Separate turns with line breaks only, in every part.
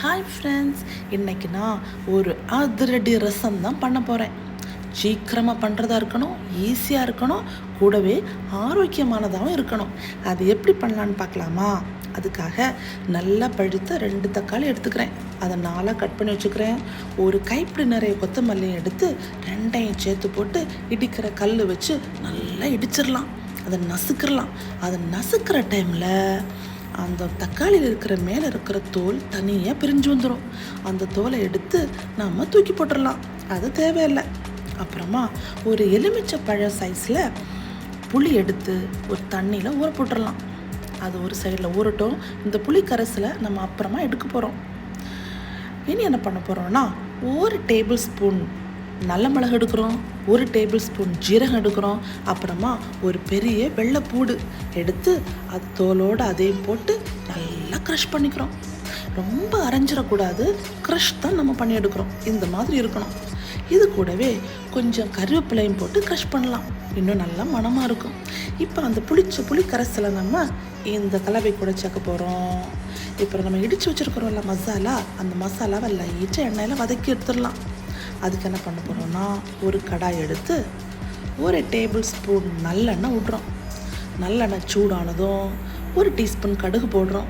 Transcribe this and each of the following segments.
Hi friends இன்னைக்கு நான் ஒரு அதிரடி ரசம் தான் பண்ண போகிறேன் சீக்கிரமாக பண்ணுறதா இருக்கணும் ஈஸியாக இருக்கணும் கூடவே ஆரோக்கியமானதாகவும் இருக்கணும். அது எப்படி பண்ணலான்னு பார்க்கலாமா? அதுக்காக நல்லா பழுத்த ரெண்டு தக்காளி எடுத்துக்கிறேன். அதை நாளாக கட் பண்ணி வச்சுக்கிறேன். ஒரு கைப்பிடி நிறைய கொத்தமல்லியும் எடுத்து ரெண்டையும் சேர்த்து போட்டு இடிக்கிற கல் வச்சு நல்லா இடிச்சிடலாம். அதை நசுக்கிடலாம். அதை நசுக்கிற டைமில் அந்த தக்காளியில் இருக்கிற மேலே இருக்கிற தோல் தனியாக பிரிஞ்சு வந்துடும் அந்த தோலை எடுத்து நம்ம தூக்கி போட்டுடலாம் அது தேவையில்லை. அப்புறமா ஒரு எலுமிச்சை பழ சைஸில் புளி எடுத்து ஒரு தண்ணியில் ஊற போட்டுடலாம் அது ஒரு சைடில் ஊறட்டும். இந்த புளி கரைசில் நம்ம அப்புறமா எடுக்க போகிறோம் இனி என்ன பண்ண போகிறோம்னா ஒரு டேபிள் ஸ்பூன் நல்ல மிளகு எடுக்கிறோம் ஒரு டேபிள் ஸ்பூன் ஜீரகம் எடுக்கிறோம் அப்புறமா ஒரு பெரிய வெள்ளைப்பூடு எடுத்து அது தோலோடு அதையும் போட்டு நல்லா க்ரஷ் பண்ணிக்கிறோம். ரொம்ப அரைஞ்சிடக்கூடாது க்ரஷ் தான் நம்ம பண்ணி எடுக்கிறோம். இந்த மாதிரி இருக்கணும். இது கூடவே கொஞ்சம் கருவேப்பிலையும் போட்டு க்ரஷ் பண்ணலாம். இன்னும் நல்லா மணமாக இருக்கும். இப்போ அந்த புளிச்ச புளி கரைசலை நம்ம இந்த கலவை கூட சேர்க்க போகிறோம் இப்போ நம்ம இடித்து வச்சுருக்கிறோம்ல மசாலா அந்த மசாலாவை லைட்டாக எண்ணெயில் வதக்கி எடுத்துடலாம். அதுக்கு என்ன பண்ண போகிறோம்னா ஒரு கடாய் எடுத்து ஒரு டேபிள் ஸ்பூன் நல்லெண்ணெய் விட்றோம் நல்லெண்ணெய் சூடானதும் ஒரு டீஸ்பூன் கடுகு போடுறோம்.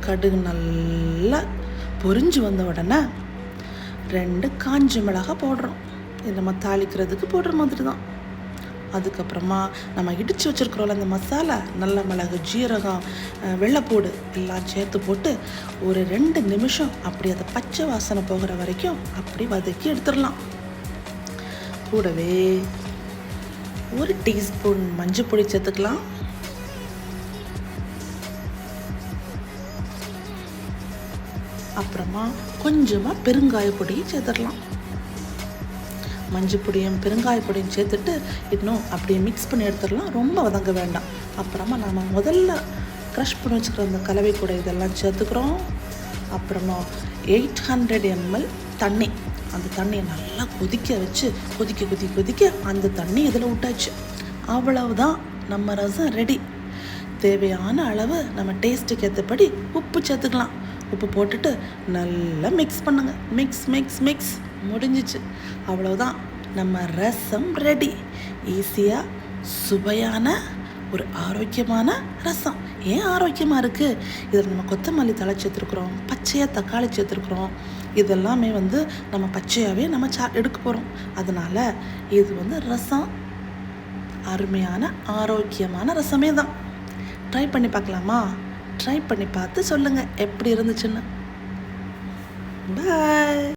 கடுகு நல்லா பொரிஞ்சு வந்த உடனே ரெண்டு காஞ்ச மிளகாய் போடுறோம். இது நம்ம தாளிக்கிறதுக்கு போடுற மாதிரி தான் அதுக்கப்புறமா நம்ம இடித்து வச்சுருக்குறோம்ல அந்த மசாலா நல்ல மிளகு ஜீரகம் வெள்ளைப்பூடு எல்லாம் சேர்த்து போட்டு ஒரு ரெண்டு நிமிஷம் அப்படி அதை பச்சை வாசனை போகிற வரைக்கும் அப்படி வதக்கி எடுத்துடலாம். கூடவே ஒரு டீஸ்பூன் மஞ்சள் பொடி சேர்த்துக்கலாம். அப்புறமா கொஞ்சமாக பெருங்காய பொடியும் சேர்த்துடலாம். மஞ்சள் பொடியும் பெருங்காய பொடியும் சேர்த்துட்டு இன்னும் அப்படியே மிக்ஸ் பண்ணி எடுத்துடலாம். ரொம்ப வதங்க வேண்டாம். அப்புறமா நம்ம முதல்ல க்ரஷ் பண்ணி வச்சுக்கிற அந்த கலவை கூட இதெல்லாம் சேர்த்துக்கிறோம். அப்புறமா எயிட் ஹண்ட்ரட் எம்எல் தண்ணி. அந்த தண்ணியை நல்லா கொதிக்க வச்சு கொதிக்க கொதி கொதிக்க அந்த தண்ணி இதில் விட்டாச்சு. அவ்வளவுதான் நம்ம ரசம் ரெடி தேவையான அளவு நம்ம டேஸ்ட்டுக்கு ஏற்றபடி உப்பு சேர்த்துக்கலாம். உப்பு போட்டுட்டு நல்லா மிக்ஸ் பண்ணுங்க. மிக்ஸ் மிக்ஸ் மிக்ஸ் முடிஞ்சிச்சு. அவ்வளோதான் நம்ம ரசம் ரெடி ஈஸியாக சுவையான ஒரு ஆரோக்கியமான ரசம். ஏன் ஆரோக்கியமாக இருக்குது இதில் நம்ம கொத்தமல்லி தழை சேர்த்துருக்குறோம் பச்சையாக தக்காளி சேர்த்துருக்குறோம். இதெல்லாமே வந்து நம்ம பச்சையாகவே நம்ம சா எடுக்க போகிறோம் அதனால் இது வந்து ரசம். அருமையான ஆரோக்கியமான ரசமே தான். ட்ரை பண்ணி பார்க்கலாமா? ட்ரை பண்ணி பார்த்து சொல்லுங்கள் எப்படி இருந்துச்சுன்னு. பாய்